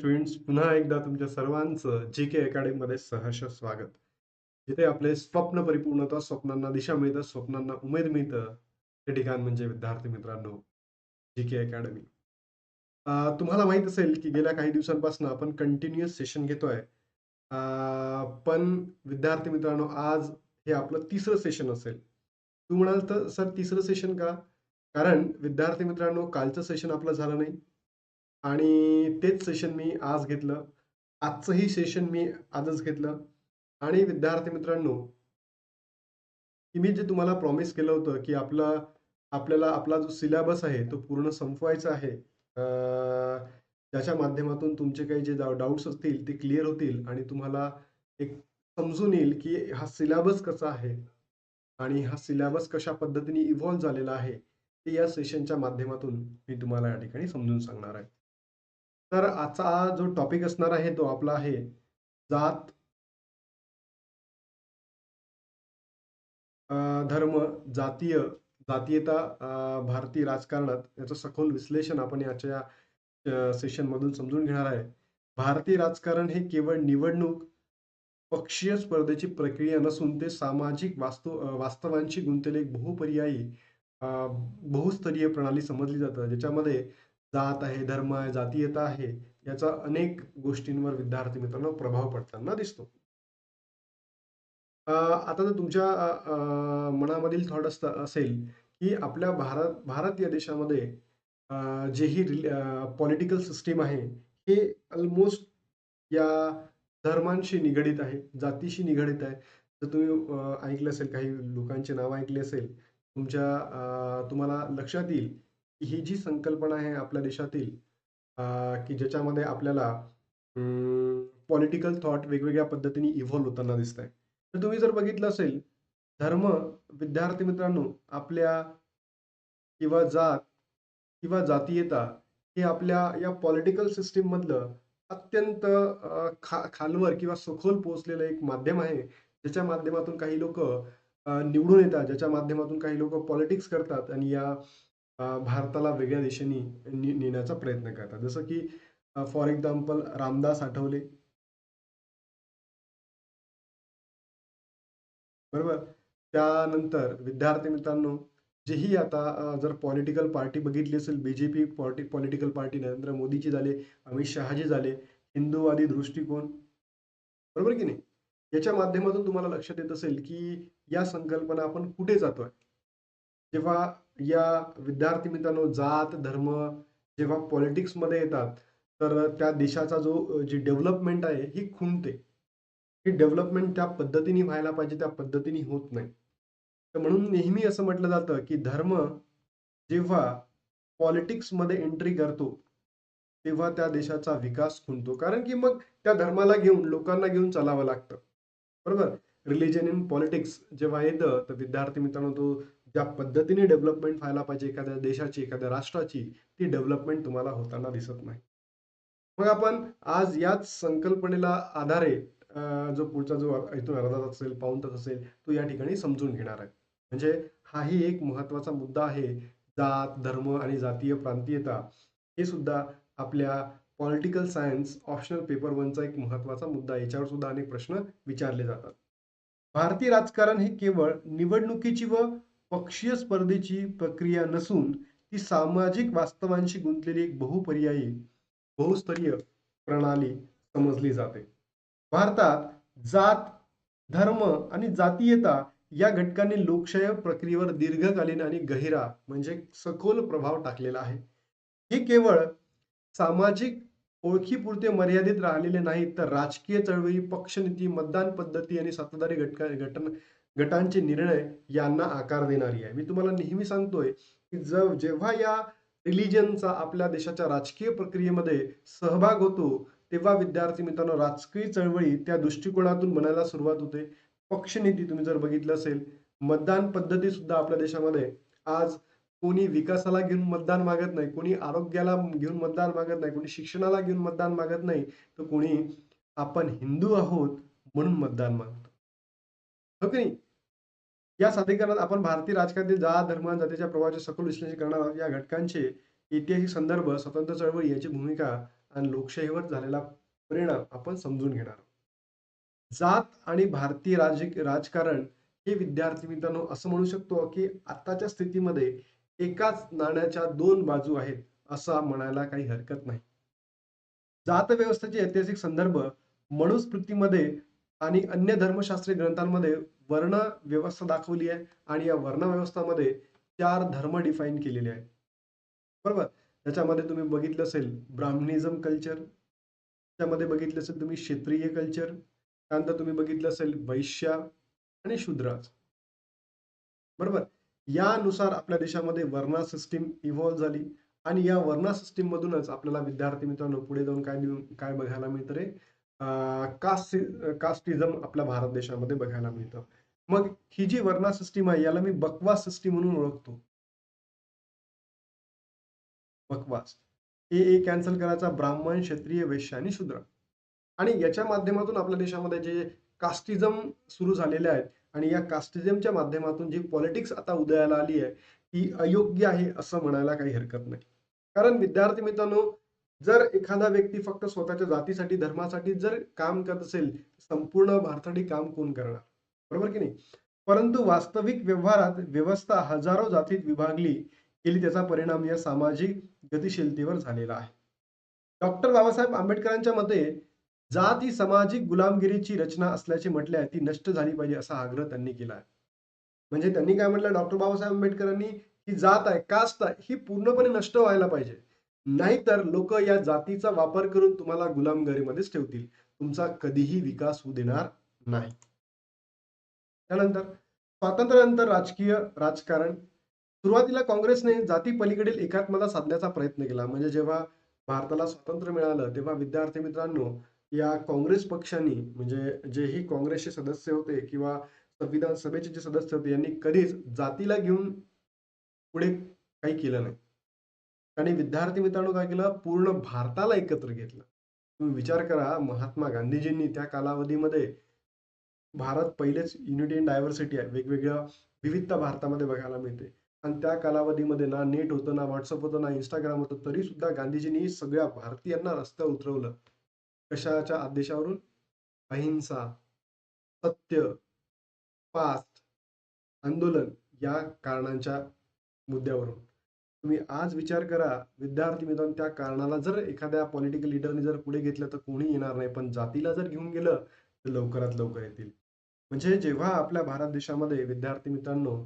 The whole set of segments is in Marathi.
स्टुडंट्स पुन्हा एकदा तुमच्या सर्वांचं जी के अकॅडमीमध्ये सहर्ष स्वागत. जिथे आपले स्वप्न परिपूर्णता स्वप्नांना दिशा मिळतं स्वप्नांना उमेद मिळतं ते ठिकाण म्हणजे विद्यार्थी मित्रांनो जी के अकॅडमी तुम्हाला माहीत असेल की गेल्या काही दिवसांपासून आपण कंटिन्युअस सेशन घेतोय. अं, पण विद्यार्थी मित्रांनो आज हे आपलं तिसरं सेशन असेल. तू म्हणाल तर सर तिसरं सेशन का? कारण विद्यार्थी मित्रांनो कालचं सेशन आपलं झालं नाही. आणि तेच सेशन मी आज घेतलं. आजचंही सेशन मी आजच घेतलं. आणि विद्यार्थी मित्रांनो की मी जे तुम्हाला प्रॉमिस केलं होतं की आपला आपल्याला आपला जो सिलेबस आहे तो पूर्ण संपवायचा आहे. ज्याच्या माध्यमातून तुमचे काही जे डाऊट्स असतील ते क्लिअर होतील आणि तुम्हाला एक समजून येईल की हा सिलेबस कसा आहे आणि हा सिलेबस कशा पद्धतीने इव्हॉल्व्ह झालेला आहे ते या सेशनच्या माध्यमातून मी तुम्हाला या ठिकाणी समजून सांगणार आहे. तर आजचा जो टॉपिक असणार आहे तो आपला आहे जात धर्म जातीय जातीयता भारतीय राजकारणात याचं सखोल विश्लेषण आपण याच्या सेशनमधून समजून घेणार आहे. भारतीय राजकारण हे केवळ निवडणूक पक्षीय स्पर्धेची प्रक्रिया नसून ते सामाजिक वास्तव वास्तवांशी गुंतलेले बहुपर्यायी बहुस्तरीय प्रणाली समजली जातं. ज्याच्यामध्ये जात आहे धर्म आहे जातीयता आहे याचा अनेक गोष्टींवर विद्यार्थी मित्रांनो प्रभाव पडताना दिसतो. अं, आता जर तुमच्या अं, मनामधील थॉट असेल की आपल्या भारत भारत या देशामध्ये जे ही पॉलिटिकल सिस्टीम आहे हे ऑलमोस्ट या धर्मांशी निगडीत आहे जातीशी निगडीत आहे. जर तुम्ही ऐकलं असेल काही लोकांचे नावं ऐकले असेल तुमच्या अं, तुम्हाला लक्षात येईल ही जी संकल्पना आहे आपल्या देशातील की ज्याच्यामध्ये आपल्याला पॉलिटिकल थॉट वेगवेगळ्या पद्धतीने इव्हॉल्व्ह होताना दिसत आहे तर तुम्ही जर बघितलं असेल धर्म विद्यार्थी मित्रांनो आपल्या किंवा जात किंवा जातीयता हे आपल्या या पॉलिटिकल सिस्टीम मधलं अत्यंत खा खालवर किंवा सखोल पोहोचलेलं एक माध्यम आहे. ज्याच्या माध्यमातून काही लोक निवडून येतात ज्याच्या माध्यमातून काही लोक पॉलिटिक्स करतात आणि या भारताला वेगळ्या दिशेने ने- नेण्याचा प्रयत्न करतात. जसं की फॉर एक्झाम्पल रामदास आठवले. बरोबर? त्यानंतर विद्यार्थी मित्रांनो जेही आता जर पॉलिटिकल पार्टी बघितली असेल BJP polity political party Narendra मोदीची झाले अमित शहाजी झाले हिंदूवादी दृष्टिकोन बरोबर की नाही? याच्या माध्यमातून तुम्हाला लक्षात येत असेल की या संकल्पना आपण कुठे जातोय? जेव्हा या विद्यार्थी मित्रांनो जात धर्म जेव्हा पॉलिटिक्समध्ये येतात तर त्या देशाचा जो जी डेव्हलपमेंट आहे ही खुंटते. ही डेव्हलपमेंट त्या पद्धतीने व्हायला पाहिजे त्या पद्धतीने होत नाही. तर म्हणून नेहमी असं म्हटलं जातं की धर्म जेव्हा पॉलिटिक्समध्ये एंट्री करतो तेव्हा त्या देशाचा विकास खुंटतो. कारण की मग त्या धर्माला घेऊन लोकांना घेऊन चालावं लागतं. बरोबर? रिलिजन इन पॉलिटिक्स जेव्हा येतं तर विद्यार्थी मित्रांनो तो ज्या पद्धतीने डेव्हलपमेंट व्हायला पाहिजे एखाद्या देशाची एखाद्या राष्ट्राची ती डेव्हलपमेंट तुम्हाला होताना दिसत नाही. मग आपण आज याच संकल्पनेला आधारे जो पुढचा जो इथून अर्धा तास असेल पाऊन तास असेल तो या ठिकाणी समजून घेणार आहे. म्हणजे हाही एक महत्त्वाचा मुद्दा आहे जात धर्म आणि जातीय प्रांतीयता हे सुद्धा आपल्या पॉलिटिकल सायन्स ऑप्शनल पेपर वनचा एक महत्त्वाचा मुद्दा याच्यावर सुद्धा अनेक प्रश्न विचारले जातात. भारतीय राजकारण हे केवळ निवडणुकीची व पक्षीय स्पर्धेची प्रक्रिया नसून ती सामाजिक वास्तवांशी गुंतलेली एक बहुपर्यायी बहुस्तरीय प्रणाली समजली जाते. भारतात जात धर्म आणि जातीयता या घटकांनी लोकशाही प्रक्रियेवर दीर्घकालीन आणि गहिरा म्हणजे सखोल प्रभाव टाकलेला आहे. हे केवळ सामाजिक ओळखीपुरते मर्यादित राहिलेले नाहीत तर राजकीय चळवळी पक्षनीती मतदान पद्धती आणि सत्ताधारी घटका घटन गटांचे निर्णय यांना आकार देणारी आहे. मी तुम्हाला नेहमी सांगतोय की जर जेव्हा या रिलिजनचा आपल्या देशाच्या राजकीय प्रक्रियेमध्ये सहभाग होतो तेव्हा विद्यार्थी मित्रांनो राजकीय चळवळी त्या दृष्टिकोनातून बनायला सुरुवात होते. पक्षनीती तुम्ही जर बघितलं असेल मतदान पद्धती सुद्धा आपल्या देशामध्ये आज कोणी विकासाला घेऊन मतदान मागत नाही कोणी आरोग्याला घेऊन मतदान मागत नाही कोणी शिक्षणाला घेऊन मतदान मागत नाही तर कोणी आपण हिंदू आहोत म्हणून मतदान मागतो. हो की नाही या सादरीकरणात आपण भारतीय राजकारणातील जात धर्म जातीच्या प्रभावाचे सखोल विश्लेषण करणार आहोत या घटकांचे ऐतिहासिक संदर्भ स्वतंत्र चळवळी याची भूमिका आणि लोकशाहीवर झालेला परिणाम आपण समजून घेणार आहोत. जात आणि भारतीय राज राजकारण हे विद्यार्थी मित्रांनो असं म्हणू शकतो की आताच्या स्थितीमध्ये एकाच नाण्याच्या दोन बाजू आहेत असा म्हणायला काही हरकत नाही जात व्यवस्थेचे ऐतिहासिक संदर्भ मनुस्मृतीमध्ये आणि अन्य धर्मशास्त्रीय ग्रंथांमध्ये वर्ण व्यवस्था दाखवली आहे आणि या वर्ण व्यवस्थामध्ये चार धर्म डिफाईन केलेले आहेत. बरोबर? त्याच्यामध्ये तुम्ही बघितलं असेल ब्राह्मणिझम कल्चर त्यामध्ये बघितलं असेल तुम्ही क्षेत्रीय कल्चर त्यानंतर तुम्ही बघितलं असेल वैश्य आणि शूद्राज. बरोबर? यानुसार आपल्या देशामध्ये वर्णा सिस्टीम इव्हॉल्व्ह झाली आणि या वर्णा सिस्टीम मधूनच आपल्याला विद्यार्थी मित्रांनो पुढे जाऊन काय देऊन काय बघायला मिळतं रे? कास्ट कास्टिझम आपल्या भारत देशामध्ये बघायला मिळतं. मग ही जी वर्णा सिस्टीम आहे याला मी बकवास सिस्टीम म्हणून ओळखतो. बकवास. हे ए कॅन्सल करायचा ब्राह्मण क्षत्रिय वैश्य आणि शूद्र. आणि याच्या माध्यमातून आपल्या देशामध्ये जे कास्टिझम सुरू झालेले आहेत आणि या कास्टिझमच्या माध्यमातून जी पॉलिटिक्स आता उदयाला आली आहे ती अयोग्य आहे असं म्हणायला काही हरकत नाही. कारण विद्यार्थी मित्रांनो जर एखादा व्यक्ती फक्त स्वतःच्या जातीसाठी धर्मासाठी जर काम करत असेल संपूर्ण भारतासाठी काम कोण करणार? बरोबर की नाही? परंतु वास्तविक व्यवहारात व्यवस्था हजारो जातीत विभागली गेली त्याचा परिणाम या सामाजिक गतिशीलतेवर झालेला आहे. डॉक्टर बाबासाहेब आंबेडकरांच्या मते जात ही सामाजिक गुलामगिरीची रचना असल्याचे म्हटले आहे ती नष्ट झाली पाहिजे असा आग्रह त्यांनी केला आहे. म्हणजे त्यांनी काय म्हटलं? डॉक्टर बाबासाहेब आंबेडकरांनी ही जात आहे कास्ट आहे ही पूर्णपणे नष्ट व्हायला पाहिजे. नाहीतर लोक या जातीचा वापर करून तुम्हाला गुलामगिरीमध्येच ठेवतील. तुमचा कधीही विकास होऊ देणार नाही. त्यानंतर स्वातंत्र्यानंतर राजकीय राजकारण. सुरुवातीला काँग्रेसने जाती पलीकडील एकात्मता साधण्याचा प्रयत्न केला. म्हणजे जेव्हा भारताला स्वातंत्र्य मिळालं तेव्हा विद्यार्थी मित्रांनो या काँग्रेस पक्षांनी म्हणजे जेही काँग्रेसचे सदस्य होते किंवा संविधान सभेचे जे सदस्य होते यांनी कधीच जातीला घेऊन पुढे काही केलं नाही. आणि विद्यार्थी मित्रांनो काय केलं? पूर्ण भारताला एकत्र घेतलं. तुम्ही विचार करा महात्मा गांधीजींनी त्या कालावधीमध्ये भारत पहिलेच युनिटी अँड डायव्हर्सिटी आहे. वेगवेगळ्या विविधता भारतामध्ये बघायला मिळते. आणि त्या कालावधीमध्ये ना नेट होतं ना व्हॉट्सअप होतं ना इंस्टाग्राम होतं तरी सुद्धा गांधीजींनी सगळ्या भारतीयांना रस्त्यावर उतरवलं. कशाच्या आदेशावरून? अहिंसा सत्य पास्ट आंदोलन या कारणांच्या मुद्द्यावरून. तुम्ही आज विचार करा विद्यार्थी मित्रांनो त्या कारणाला जर एखाद्या पॉलिटिकल लिडरने जर पुढे घेतलं तर कोणी येणार नाही. पण जातीला जर घेऊन गेलं तर लवकरात लवकर येतील. म्हणजे जेव्हा आपल्या भारत देशामध्ये विद्यार्थी मित्रांनो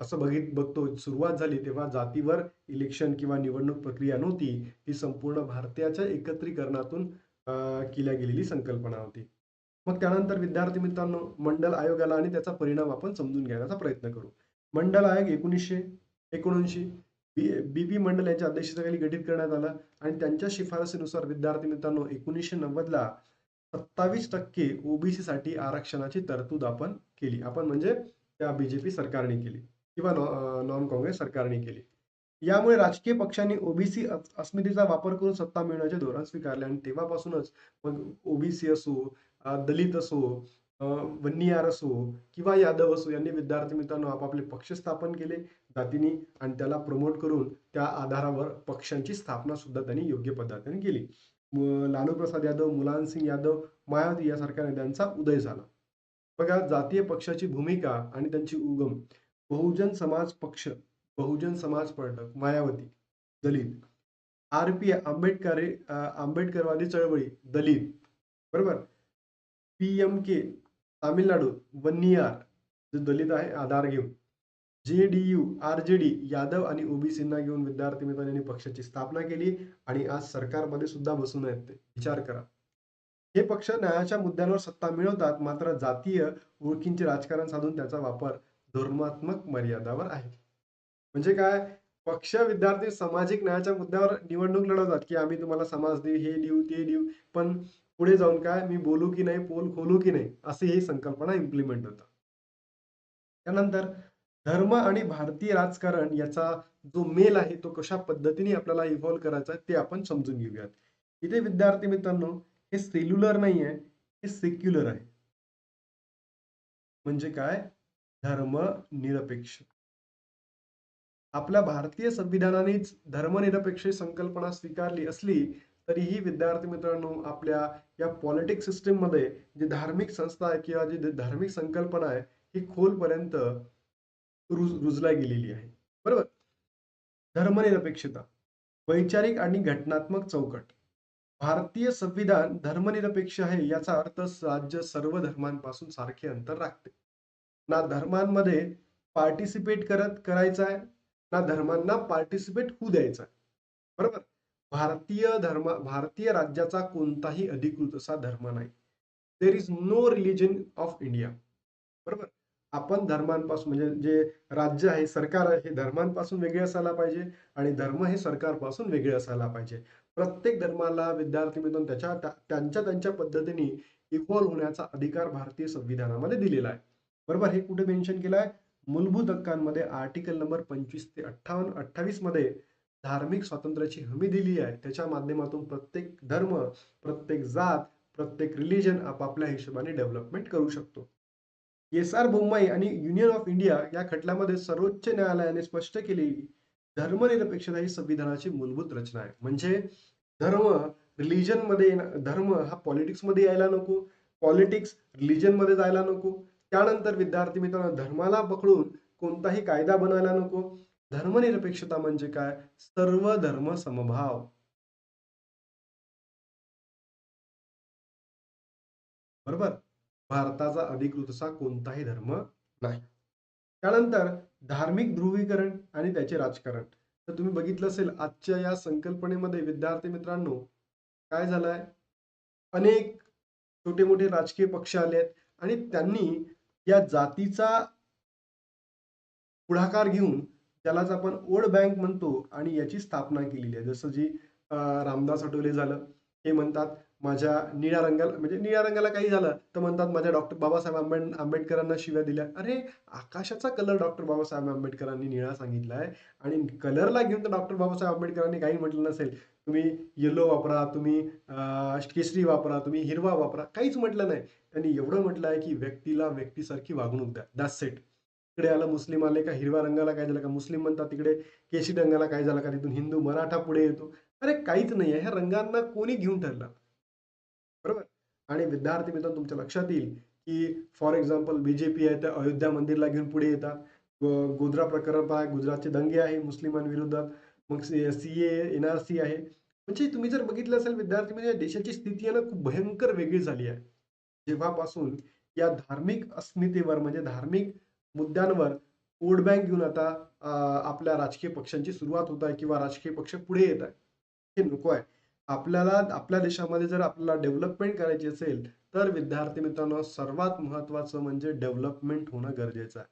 असं बघित बघतो सुरुवात झाली तेव्हा जातीवर इलेक्शन किंवा निवडणूक प्रक्रिया नव्हती. ही संपूर्ण भारतीयाच्या एकत्रीकरणातून केल्या गेलेली संकल्पना होती. मग त्यानंतर विद्यार्थी मित्रांनो मंडल आयोगाला आणि त्याचा परिणाम आपण समजून घेण्याचा प्रयत्न करू. मंडल आयोग एकोणीसशे एकोणऐंशी. बी बी पी मंडल यांच्या अध्यक्षतेखाली गठीत करण्यात आला आणि त्यांच्या शिफारसीनुसार विद्यार्थी मित्रांनो एकोणीसशे नव्वदला सत्तावीस टक्के ओबीसी साठी आरक्षणाची तरतूद आपण केली. आपण म्हणजे त्या बीजेपी सरकारने केली किंवा नॉन काँग्रेस सरकारने केली. यामुळे राजकीय पक्षांनी ओबीसी अस्मितेचा वापर करून सत्ता मिळवण्याचे धोरण स्वीकारले आणि तेव्हापासूनच मग ओबीसी असो दलित असो वन्नीयार असो किंवा यादव असो यांनी विद्यार्थी मित्रांनो आपापले पक्ष स्थापन केले जातीने आणि त्याला प्रमोट करून त्या आधारावर पक्षांची स्थापना सुद्धा त्यांनी योग्य पद्धतीने केली. लालू प्रसाद यादव मुलायमसिंग यादव मायावती यासारख्या नेत्यांचा उदय झाला. बघा जातीय पक्षाची भूमिका आणि त्यांची उगम बहुजन समाज पक्ष Bahujan Samaj party Mayawati Dalit R P Ambedkar आंबेडकरवादी चळवळी दलित बरोबर? P M K Tamil Nadu Vanniyar जे दलित आहे आधार घेऊन. J D U R J D Yadav आणि ओबीसींना घेऊन विद्यार्थी मित्रांनी पक्षाची स्थापना केली आणि आज सरकारमध्ये सुद्धा बसून आहेत ते. विचार करा. हे पक्ष न्यायाच्या मुद्द्यांवर सत्ता मिळवतात मात्र जातीय ओळखींचे राजकारण साधून त्याचा वापर धोरणात्मक मर्यादावर आहे. म्हणजे काय? पक्ष विद्यार्थी सामाजिक न्यायाच्या मुद्द्यावर निवडणूक लढवतात की आम्ही तुम्हाला समाज देऊ हे देऊ ते देऊ. पण पुढे जाऊन काय मी बोलू की नाही पोल खोलू की नाही अशी ही संकल्पना इम्प्लिमेंट होता. त्यानंतर धर्म आणि भारतीय राजकारण याचा जो मेल आहे तो कशा पद्धतीने आपल्याला इव्हॉल्व करायचा ते आपण समजून घेऊयात. इथे विद्यार्थी मित्रांनो हे सेल्युलर नाही आहे हे सेक्युलर आहे. म्हणजे काय? धर्म निरपेक्ष. आपल्या भारतीय संविधानानेच धर्मनिरपेक्ष संकल्पना स्वीकारली असली तरीही विद्यार्थी मित्रांनो आपल्या या पॉलिटिक्स सिस्टीममध्ये जी धार्मिक संस्था आहे किंवा जी धार्मिक संकल्पना आहे ही खोलपर्यंत रुज रुजला गेलेली आहे. बरोबर? धर्मनिरपेक्षता. वैचारिक आणि घटनात्मक चौकट. भारतीय संविधान धर्मनिरपेक्ष आहे याचा अर्थ राज्य सर्व धर्मांपासून सारखे अंतर राखते. ना धर्मांमध्ये पार्टिसिपेट करत करायचं आहे ना धर्मांना पार्टिसिपेट होऊ द्यायचं आहे. बरोबर? भारतीय धर्म भारतीय राज्याचा कोणताही अधिकृत असा धर्म नाही. There is no religion of India बरोबर? आपण धर्मांपासून म्हणजे जे राज्य आहे सरकार आहे हे धर्मांपासून वेगळे असायला पाहिजे आणि धर्म हे सरकारपासून वेगळे असायला पाहिजे. प्रत्येक धर्माला विद्यार्थी मिळून त्याच्या त्यांच्या त्यांच्या पद्धतीने इव्हॉल्व्ह होण्याचा अधिकार भारतीय संविधानामध्ये दिलेला आहे. बरोबर? हे कुठे मेन्शन केलं आहे? मूलभूत हक्कांमध्ये आर्टिकल नंबर पंचवीस ते अठ्ठावन्न अठ्ठावीसमध्ये धार्मिक स्वातंत्र्याची हमी दिली आहे त्याच्या माध्यमातून प्रत्येक धर्म प्रत्येक जात प्रत्येक रिलीजन आपापल्या हिशोबाने डेव्हलपमेंट करू शकतो. एस आर बोम्माई आणि युनियन ऑफ इंडिया या खटल्यामध्ये सर्वोच्च न्यायालयाने स्पष्ट केलेली धर्मनिरपेक्षता ही संविधानाची मूलभूत रचना आहे. म्हणजे धर्म रिलीजनमध्ये धर्म हा पॉलिटिक्समध्ये यायला नको पॉलिटिक्स रिलीजनमध्ये जायला नको त्यानंतर विद्यार्थी मित्रांनो धर्माला पकडून कोणताही कायदा बनवायला नको धर्मनिरपेक्षता म्हणजे काय? सर्व धर्म समभाव. बरोबर? भारताचा अधिकृत असा कोणताही धर्म नाही. त्यानंतर धार्मिक ध्रुवीकरण आणि त्याचे राजकारण. तर तुम्ही बघितलं असेल आजच्या या संकल्पनेमध्ये विद्यार्थी मित्रांनो काय झालंय? अनेक छोटे मोठे राजकीय पक्ष आले आहेत आणि त्यांनी या जातीचा पुढाकार घेऊन त्यालाच आपण ओड बँक म्हणतो आणि याची स्थापना केलेली आहे. जसं जी रामदास आठवले झालं हे म्हणतात माझ्या निळ्या रंगाला म्हणजे निळ्या रंगाला काही झालं तर म्हणतात माझ्या डॉक्टर बाबासाहेब आंबेड आंबेडकरांना शिव्या दिल्या. अरे आकाशाचा कलर डॉक्टर बाबासाहेब आंबेडकरांनी निळा सांगितलाय आणि कलरला घेऊन तर डॉक्टर बाबासाहेब आंबेडकरांनी काही म्हटलं नसेल. तुम्ही येलो वापरा तुम्ही केसरी वापरा तुम्ही हिरवा वापरा काहीच म्हटलं नाही. त्यांनी एवढं म्हटलं आहे की व्यक्तीला व्यक्तीसारखी वागणूक द्या. दॅट सेट तिकडे आलं मुस्लिम आले का हिरव्या रंगाला काय झालं का मुस्लिम म्हणतात तिकडे केशी रंगाला काय झालं का तिथून हिंदू मराठा पुढे येतो. अरे काहीच नाही आहे ह्या रंगांना कोणी घेऊन ठरला? बरोबर? आणि विद्यार्थी मित्रांनो तुमच्या लक्षात येईल की फॉर एक्झाम्पल बीजेपी आहे त्या अयोध्या मंदिरला घेऊन पुढे येतात. गोधरा प्रकरण आहे गुजरातचे दंगे आहे मुस्लिमांविरोधात. मग C A N R C आहे. म्हणजे तुम्ही जर बघितलं असेल विद्यार्थी म्हणजे देशाची स्थिती आहे ना खूप भयंकर वेगळी झाली आहे. जेव्हापासून या धार्मिक अस्मितेवर म्हणजे धार्मिक मुद्द्यांवर वोट बँक घेऊन आता आपल्या राजकीय पक्षांची सुरुवात होत आहे किंवा राजकीय पक्ष पुढे येत आहे. हे नको आहे. आपल्याला आपल्या देशामध्ये जर आपल्याला डेव्हलपमेंट करायची असेल तर विद्यार्थी मित्रांनो सर्वात महत्वाचं म्हणजे डेव्हलपमेंट होणं गरजेचं आहे.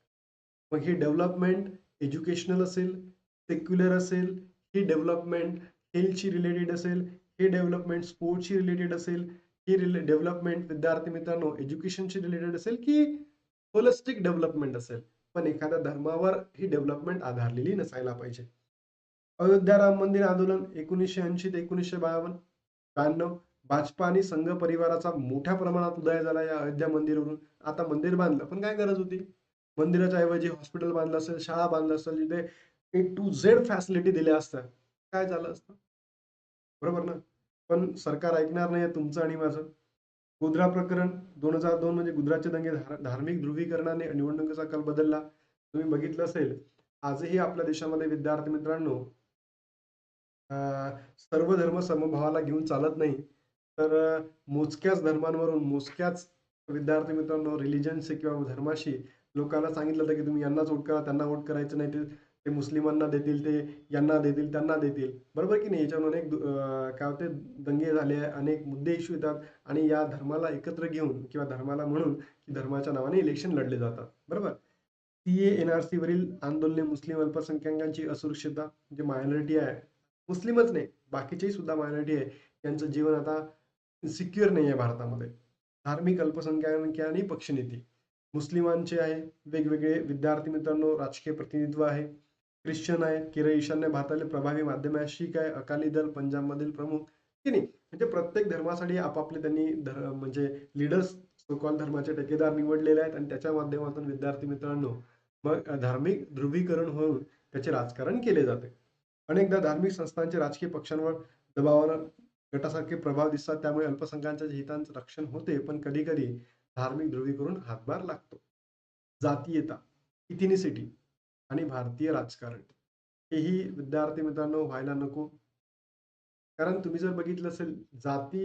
मग ही डेव्हलपमेंट एज्युकेशनल असेल सेक्युलर असेल ही डेव्हलपमेंट हेल्थशी रिलेटेड असेल हे डेव्हलपमेंट स्पोर्टशी रिलेटेड असेल ही रिले डेव्हलपमेंट विद्यार्थी मित्रांनो एज्युकेशनशी रिलेटेड असेल की होलिस्टिक डेव्हलपमेंट असेल पण एखाद्या धर्मावर ही डेव्हलपमेंट आधारलेली नसायला पाहिजे. अयोध्या राम मंदिर आंदोलन एकोणीसशे ऐंशी ते एकोणीसशे बावन्न ब्याण्णव भाजपा आणि संघ परिवाराचा मोठ्या प्रमाणात उदय झाला या अयोध्या मंदिरवरून. आता मंदिर बांधलं पण काय गरज होती? मंदिराच्या ऐवजी हॉस्पिटल बांधलं असेल शाळा बांधलं असेल जिथे ए टू झेड फॅसिलिटी दिल्या असत्या. काय झालं असतं? बरोबर ना? पण सरकार ऐकणार नाही तुमचं आणि माझं. गुजरा प्रकरण दोन हजार दोन म्हणजे गुजरातचे दंगे धार्मिक ध्रुवीकरणाने निवडणुकीचा कल बदलला. तुम्ही बघितलं असेल आजही आपल्या देशामध्ये विद्यार्थी मित्रांनो सर्व धर्म समभावाला घेऊन चालत नाही. तर मोजक्याच धर्मांवरून मोजक्याच विद्यार्थी मित्रांनो रिलिजनशी किंवा धर्माशी लोकांना सांगितलं होतं की तुम्ही यांनाच वोट करा त्यांना वोट करायचं नाही ते ते मुस्लिमांना देतील ते यांना देतील त्यांना देतील. बरोबर की नाही? याच्यावर अनेक काय होते? दंगे झाले अनेक मुद्दे इश्यू येतात आणि या धर्माला एकत्र घेऊन किंवा धर्माला म्हणून की धर्माच्या नावाने इलेक्शन लढले जातात. बरोबर? सी एन आर सी वरील आंदोलने मुस्लिम अल्पसंख्याकांची असुरक्षितता जे मायनॉरिटी आहे मुस्लिमच नाही बाकीचेही सुद्धा मायनॉरिटी आहे यांचं जीवन आता सिक्युअर नाही आहे भारतामध्ये. धार्मिक अल्पसंख्याक आणि पक्षनीती मुस्लिमांचे आहे वेगवेगळे विद्यार्थी मित्रांनो राजकीय प्रतिनिधित्व आहे. ख्रिश्चन आहे केरळ ईशान्य भारतातील प्रभावी माध्यम आहे शीख आहे अकाली दल पंजाबमधील प्रमुख की नाही? म्हणजे प्रत्येक धर्मासाठी आपापले त्यांनी धर म्हणजे लिडर्स सोकॉल धर्माचे ठेकेदार निवडलेले आहेत आणि त्याच्या माध्यमातून विद्यार्थी मित्रांनो मग धार्मिक ध्रुवीकरण होऊन त्याचे राजकारण केले जाते. अनेकदा धार्मिक संस्थांचे राजकीय पक्षांवर दबावानं गटासारखे प्रभाव दिसतात त्यामुळे अल्पसंख्याकांच्या हितांचं रक्षण होते पण कधी कधी धार्मिक ध्रुवीकरण हातभार लागतो. जातीयता इथिनिसिटी आणि भारतीय राजकारण. हेही विद्यार्थी मित्रांनो व्हायला नको. कारण तुम्ही जर बघितलं असेल जाती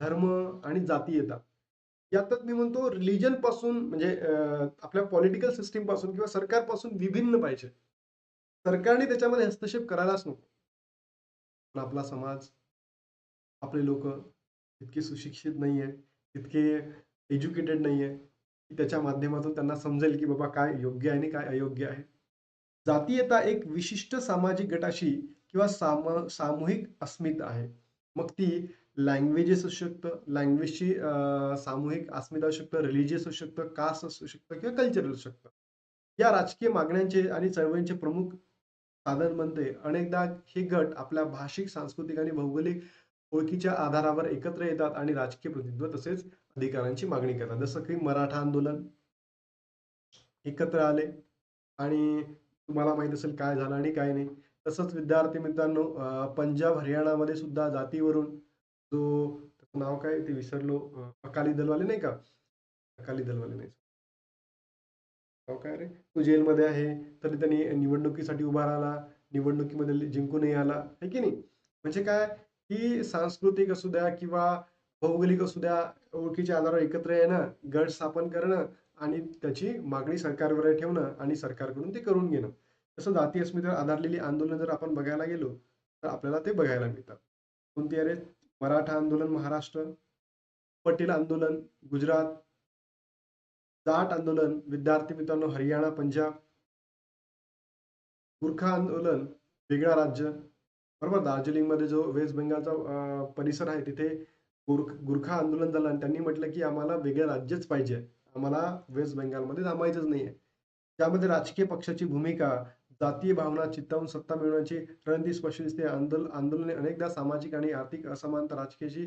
धर्म आणि जातीयता यातच मी म्हणतो रिलीजनपासून म्हणजे आपल्या पॉलिटिकल सिस्टीमपासून किंवा सरकारपासून विभिन्न पाहिजे. सरकारने त्याच्यामध्ये हस्तक्षेप करायलाच नको. पण आपला समाज आपले लोक इतके सुशिक्षित नाही आहे इतके एज्युकेटेड नाही आहे त्याच्या माध्यमातून त्यांना समजेल की बाबा काय योग्य आहे आणि काय अयोग्य आहे. जातीयता एक विशिष्ट सामाजिक गटाशी किंवा साम सामूहिक अस्मिता आहे. मग ती लँग्वेजेस असू शकतं लँग्वेजची सामूहिक अस्मिता असू शकतं रिलिजियस असू शकतं कास्ट असू शकतं किंवा कल्चर असू शकतं. या राजकीय मागण्यांचे आणि चळवळींचे प्रमुख साधन बनते. अनेकदा हे गट आपल्या भाषिक सांस्कृतिक आणि भौगोलिक ओळखीच्या आधारावर एकत्र येतात आणि राजकीय प्रतिनिधित्व तसेच अधिकारांची मागणी करतात. जसं की मराठा आंदोलन एकत्र आले आणि तुम्हाला माहीत असेल काय झालं आणि काय नाही. तसंच विद्यार्थी मित्रांनो पंजाब हरियाणामध्ये सुद्धा जातीवरून जो त्याचं नाव काय ते विसरलो. अकाली दलवाले नाही का? अकाली दलवाले नाही. नाव काय रे? तो जेलमध्ये आहे. तरी त्यांनी निवडणुकीसाठी उभा राहिला. निवडणुकीमध्ये जिंकूनही आला. आहे की नाही? म्हणजे काय? की सांस्कृतिक असू द्या किंवा भौगोलिक असू द्या ओळखीच्या आधारावर एकत्र येणं गट स्थापन करणं आणि त्याची मागणी सरकारवर ठेवणं आणि सरकारकडून ते करून घेणं. तसं जाती अस्मितेवर आधारलेली आंदोलन जर आपण बघायला गेलो तर आपल्याला ते बघायला मिळतात. कोणती अरे मराठा आंदोलन महाराष्ट्र. पटेल आंदोलन गुजरात. जाट आंदोलन विद्यार्थी मित्रांनो हरियाणा पंजाब. गुरखा आंदोलन वेगळा राज्य. बरोबर? दार्जिलिंगमध्ये जो वेस्ट बेंगालचा परिसर आहे तिथे गुर गुरखा आंदोलन झालं आणि त्यांनी म्हटलं की आम्हाला वेगळं राज्यच पाहिजे. आम्हाला वेस्ट बेंगालमध्ये थांबायचंच नाहीये. त्यामध्ये राजकीय पक्षाची भूमिका जातीय भावना चित्तावून सत्ता मिळवण्याची रणनीती स्पष्ट दिसते. आंदोलन आंदोलने अनेकदा सामाजिक आणि आर्थिक असमानता राजकीयशी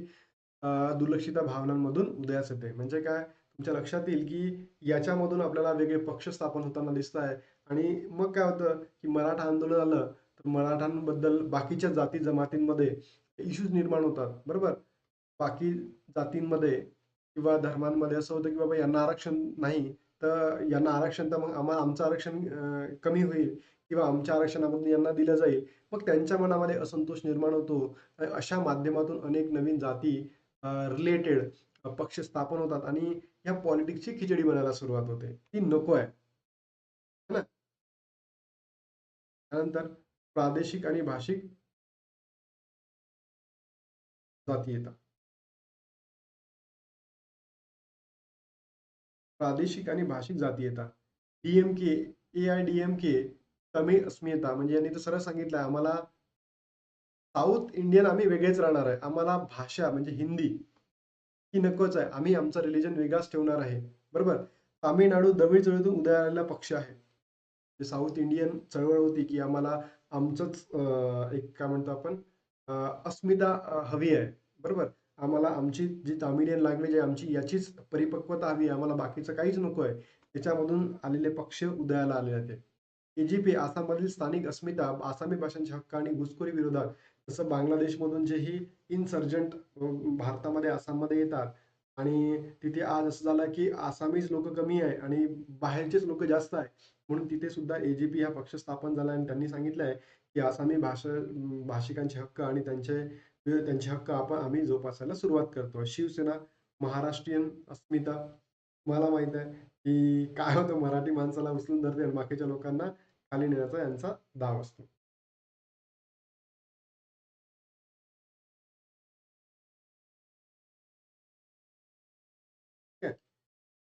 दुर्लक्षित भावनांमधून उदयास येते. म्हणजे काय? तुमच्या लक्षात येईल की याच्यामधून आपल्याला वेगळे पक्ष स्थापन होताना दिसत आहे आणि मग काय होतं की मराठा आंदोलन आलं मराठांबद्दल बाकीच्या जाती जमातींमध्ये इश्यूज निर्माण होतात. बरोबर? बाकी जातींमध्ये किंवा धर्मांमध्ये असं होतं की बाबा यांना आरक्षण नाही तर यांना आरक्षण तर मग आम्हाला आमचं आरक्षण कमी होईल किंवा आमच्या आरक्षणामधून यांना दिलं जाईल. मग त्यांच्या मनामध्ये असंतोष निर्माण होतो. अशा माध्यमातून अनेक नवीन जाती रिलेटेड पक्ष स्थापन होतात आणि ह्या पॉलिटिक्सची खिचडी बनायला सुरुवात होते. ती नको आहे. ना? त्यानंतर प्रादेशिक आणि भाषिक जाती येतात. प्रादेशिक आणि भाषिक जातीयता DMK A I DMK Tamil अस्मिता म्हणजे यांनी तर सरळ सांगितलं आम्हाला साऊथ इंडियन आम्ही वेगळेच राहणार आहे. आम्हाला भाषा म्हणजे हिंदी ही नकोच आहे. आम्ही आमचा रिलिजन वेगळाच ठेवणार आहे. बरोबर? तामिळनाडू दबी चळवळीतून उदयाला पक्ष आहे. जे साऊथ इंडियन चळवळ होती की आम्हाला आमचंच एक काय म्हणतो आपण अस्मिता हवी आहे. बरोबर? आम्हाला आमची जी तामिळियन लँग्वेज आहे आमची याचीच परिपक्वता हवी आहे. आम्हाला बाकीचं काहीच नको आहे. त्याच्यामधून आलेले पक्ष उदयाला आले आहेत. एजीपी आसाममधील स्थानिक अस्मिता आसामी भाषांचे हक्क आणि घुसखोरी विरोधात जसं बांगलादेशमधून जेही इन्सर्जंट भारतामध्ये आसाममध्ये येतात आणि तिथे आज असं झालं की आसामीज लोक कमी आहे आणि बाहेरचेच लोक जास्त आहे. म्हणून तिथे सुद्धा एजीपी हा पक्ष स्थापन झाला आणि त्यांनी सांगितलं आहे की आसामी भाषा भाषिकांचे हक्क आणि त्यांचे त्यांचे हक्क आपण आम्ही जोपासायला सुरुवात करतो. शिवसेना महाराष्ट्रीयन अस्मिता मला माहीत आहे की काय होतं मराठी माणसाला उचलून धरते आणि बाकीच्या लोकांना खाली नेण्याचा यांचा दाव असतो.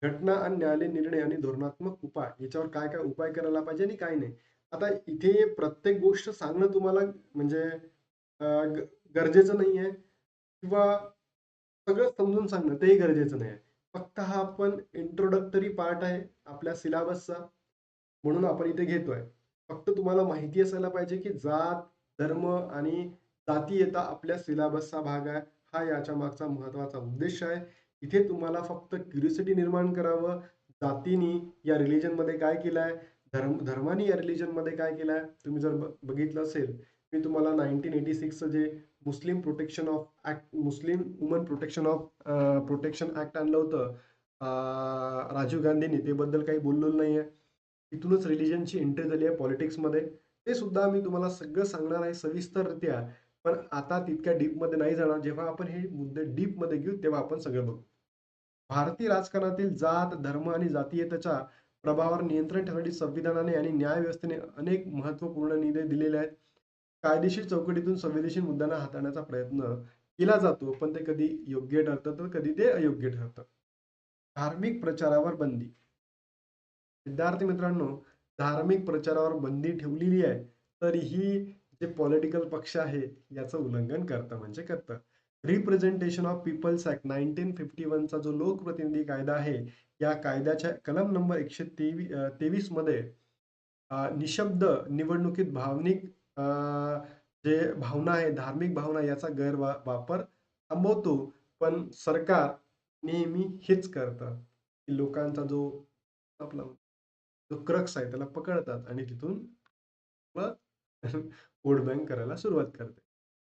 घटना आणि न्यायालयीन निर्णय आणि धोरणात्मक उपाय याच्यावर काय काय उपाय करायला पाहिजे आणि काय नाही? आता इथे प्रत्येक गोष्ट सांगणं तुम्हाला म्हणजे गरजेचं नाही आहे किंवा सगळं समजून सांगणं तेही गरजेचं नाही आहे. फक्त हा आपण इंट्रोडक्टरी पार्ट आहे आपल्या सिलेबसचा म्हणून आपण इथे घेतोय. फक्त तुम्हाला माहिती असायला पाहिजे की जात धर्म आणि जातीयता आपल्या सिलेबसचा भाग आहे. हा याच्या मागचा महत्त्वाचा उद्देश आहे. इथे तुम्हाला फक्त क्युरिसिटी निर्माण करावं. जातीनी या रिलीजनमध्ये काय केलंय? धर्म धर्माने या रिलिजनमध्ये काय केलं आहे तुम्ही जर बघितलं असेल मी तुम्हाला नाईन्टीन एटी सिक्सचं जे Muslim protection of act Muslim woman protection of protection act आणलं होतं अं, राजीव गांधींनी ते बद्दल काही बोललेलं नाही आहे तिथूनच रिलिजनची एंट्री झाली आहे पॉलिटिक्समध्ये ते सुद्धा मी तुम्हाला सगळं सांगणार आहे सविस्तररित्या. पण आता तितक्या डीपमध्ये नाही जाणार. जेव्हा आपण हे मुद्दे डीपमध्ये घेऊ तेव्हा आपण सगळं बघू. भारतीय राजकारणातील जात धर्म आणि जातीयतेच्या प्रभावावर नियंत्रण ठेवण्यासाठी संविधानाने आणि न्यायव्यवस्थेने अनेक महत्त्वपूर्ण निर्णय दिलेले आहेत. कायदेशीर चौकटीतून संवेदनशील मुद्द्यांना हाताळण्याचा प्रयत्न केला जातो पण ते कधी योग्य ठरतं तर कधी ते अयोग्य ठरतं. धार्मिक प्रचारावर बंदी. विद्यार्थी मित्रांनो धार्मिक प्रचारावर बंदी ठेवलेली आहे तरीही जे पॉलिटिकल पक्ष आहे याचं उल्लंघन करतं म्हणजे करतं. Representation of people's act nineteen fifty वनचा जो लोकप्रतिनिधी कायदा आहे या कायद्याच्या कलम नंबर एकशे तेवीस तेवीसमध्ये निशब्द निवडणुकीत भावनिक जे भावना आहे धार्मिक भावना याचा गैरवापर थांबवतो. पण सरकार नेहमी हेच करतं. की लोकांचा जो आपला जो क्रक्स आहे त्याला पकडतात आणि तिथून वोट बँक करायला सुरुवात करते.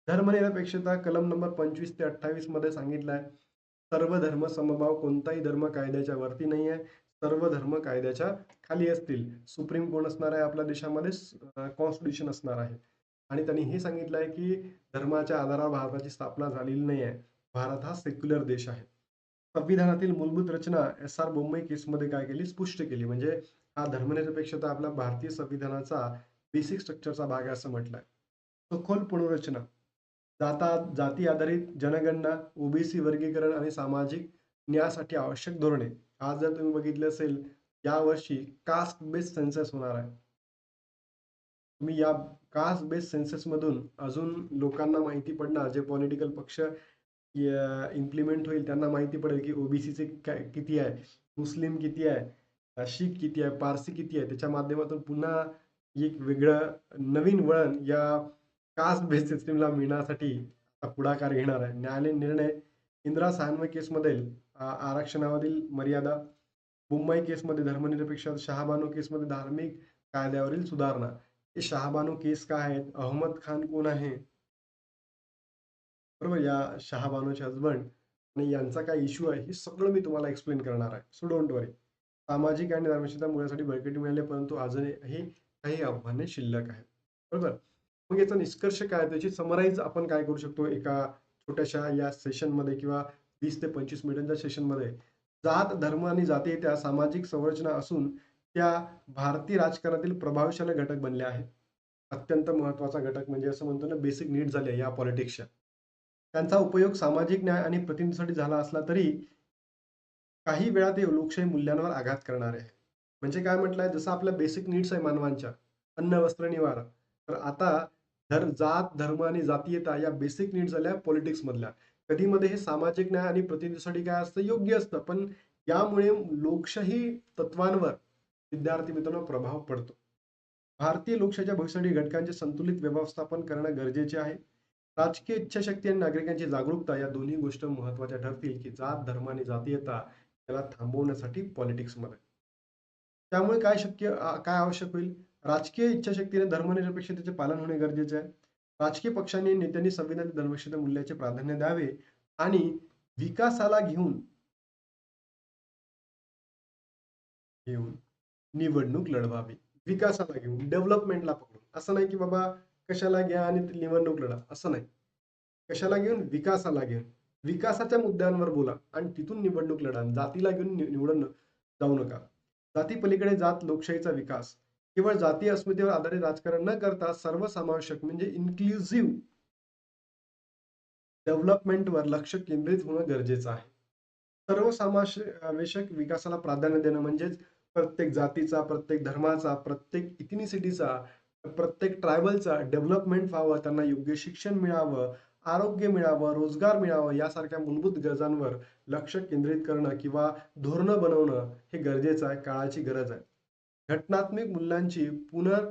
धर्मनिरपेक्षता कलम नंबर पंचवीस ते अठ्ठावीसमध्ये सांगितलं आहे सर्व धर्म समभाव कोणताही धर्म कायद्याच्या वरती नाही आहे सर्व धर्म कायद्याच्या खाली असतील. सुप्रीम कोर्ट असणार आहे आपल्या देशामध्ये कॉन्स्टिट्यूशन असणार आहे. आणि त्यांनी हे सांगितलं आहे की धर्माच्या आधारावर भारताची स्थापना झालेली नाही आहे भारत हा सेक्युलर देश आहे. संविधानातील मूलभूत रचना एस आर बोंबई केसमध्ये काय केली? स्पष्ट केली. म्हणजे हा धर्मनिरपेक्षता आपल्या भारतीय संविधानाचा बेसिक स्ट्रक्चरचा भाग आहे असं म्हटलंय. सखोल पुनर्रचना. जाता जाती आधारित जनगणना ओबीसी वर्गीकरण आणि सामाजिक न्यायासाठी आवश्यक धोरणे. आज जर तुम्ही बघितले असेल यावर्षी कास्ट बेस्ड सेन्सस होणार आहे. तुम्ही या कास्ट बेस्ड सेन्सस मधून अजून लोकांना माहिती पडणार जे पॉलिटिकल पक्ष इम्प्लिमेंट होईल त्यांना माहिती पडेल की ओबीसीचे किती आहे मुस्लिम किती आहे शीख किती आहे पारसी किती आहे त्याच्या माध्यमातून पुन्हा एक वेगळं नवीन वळण या कास्ट बेस्ड सिस्टीमला मिळण्यासाठी आता पुढाकार घेणार आहे. न्यायालयीन निर्णय इंदिरा सानवे केसमध्ये आरक्षणावरील मर्यादा मुंबई केसमध्ये धर्मनिरपेक्ष शहाबानो केसमध्ये धार्मिक कायद्यावरील सुधारणा. हे शहाबानो केस काय आहेत? अहमद खान कोण आहे? बरोबर या शहाबानोचे हजबंड आणि यांचा काय इश्यू आहे? हे सगळं मी तुम्हाला एक्सप्लेन करणार आहे. सो डोंट वरी सामाजिक आणि धर्मशीलता मुलासाठी बळकटी मिळाली परंतु अजूनही काही आव्हाने शिल्लक आहेत. बरोबर? मग याचा निष्कर्ष काय त्याची समराईज आपण काय करू शकतो? एका छोट्याशा या सेशनमध्ये किंवा वीस ते पंचवीस मिनिटांच्या सेशनमध्ये जात धर्म आणि जातीयता सामाजिक संरचना असून त्या भारतीय राजकारणातील प्रभावशाली घटक बनले आहेत. अत्यंत महत्त्वाचा घटक म्हणजे असं म्हणतो ना बेसिक नीड झाले या पॉलिटिक्सच्या त्यांचा उपयोग सामाजिक न्याय आणि प्रतिनिधीसाठी झाला असला तरी काही वेळा ते लोकशाही मूल्यांवर आघात करणारे आहे म्हणजे काय म्हटलंय जसं आपल्या बेसिक नीड्स आहे मानवांच्या अन्न वस्त्र निवारा. तर आता धर जात धर्म आणि जातीयता या बेसिक नीड्स झाल्या पॉलिटिक्स मधल्या. कधी मध्ये हे सामाजिक न्याय आणि प्रतिनिधीसाठी काय असतं? योग्य असतं. पण यामुळे लोकशाही तत्वांवर विद्यार्थी मित्रांनो प्रभाव पडतो. भारतीय लोकशाहीच्या भविष्यासाठी घटकांचे संतुलित व्यवस्थापन करणं गरजेचे आहे. राजकीय इच्छाशक्ती आणि नागरिकांची जागरूकता या दोन्ही गोष्टी महत्त्वाच्या ठरतील की जात धर्म आणि जातीयता याला थांबवण्यासाठी पॉलिटिक्समध्ये त्यामुळे काय शक्य काय आवश्यक होईल? राजकीय इच्छाशक्तीने धर्मनिरपेक्षतेचे पालन होणे गरजेचे आहे. राजकीय पक्षांनी नेत्यांनी संविधान धर्मक्षेत्र मूल्याचे प्राधान्य द्यावे आणि विकासाला घेऊन घेऊन निवडणूक लढवावी. विकासाला घेऊन डेव्हलपमेंटला पकडून. असं नाही की बाबा कशाला घ्या आणि निवडणूक लढा. असं नाही. कशाला घेऊन? विकासाला घेऊन. विकासाच्या मुद्द्यांवर बोला आणि तिथून निवडणूक लढा जातीला घेऊन निवडून जाऊ नका. जाती पलीकडे जात लोकशाहीचा विकास. केवळ जातीय अस्मितेवर आधारित राजकारण न करता सर्वसमावेशक म्हणजे इन्क्लुझिव्ह डेव्हलपमेंटवर लक्ष केंद्रित होणं गरजेचं आहे. सर्वसमावेशक विकासाला प्राधान्य देणं म्हणजेच प्रत्येक जातीचा प्रत्येक धर्माचा प्रत्येक इथनिसिटीचा प्रत्येक ट्रायबलचा डेव्हलपमेंट व्हावं त्यांना योग्य शिक्षण मिळावं आरोग्य मिळावं रोजगार मिळावं यासारख्या मूलभूत गरजांवर लक्ष केंद्रित करणं किंवा धोरणं बनवणं हे गरजेचं आहे काळाची गरज आहे. घटनात्मक मूल्यांची पुनर्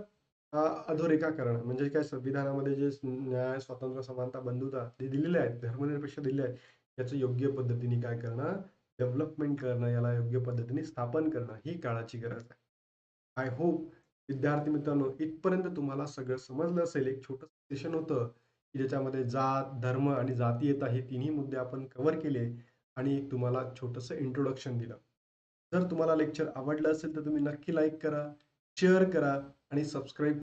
अधोरेखा करणं म्हणजे काय संविधानामध्ये जे न्याय स्वातंत्र्य समानता बंधुता ते दिलेले आहेत धर्मनिरपेक्ष दिले आहेत याचं योग्य पद्धतीने काय करणं डेव्हलपमेंट करणं याला योग्य पद्धतीने स्थापन करणं ही काळाची गरज आहे. आय होप विद्यार्थी मित्रांनो इथपर्यंत तुम्हाला सगळं समजलं असेल. एक छोटं सेशन होतं. की ज्याच्यामध्ये जात धर्म आणि जातीयता हे तिन्ही मुद्दे आपण कव्हर केले आणि एक तुम्हाला छोटंसं इंट्रोडक्शन दिलं. जर तुम्हाला लेक्चर आवडलं असेल तर तुम्ही नक्की लाईक करा शेअर करा आणि सबस्क्राईब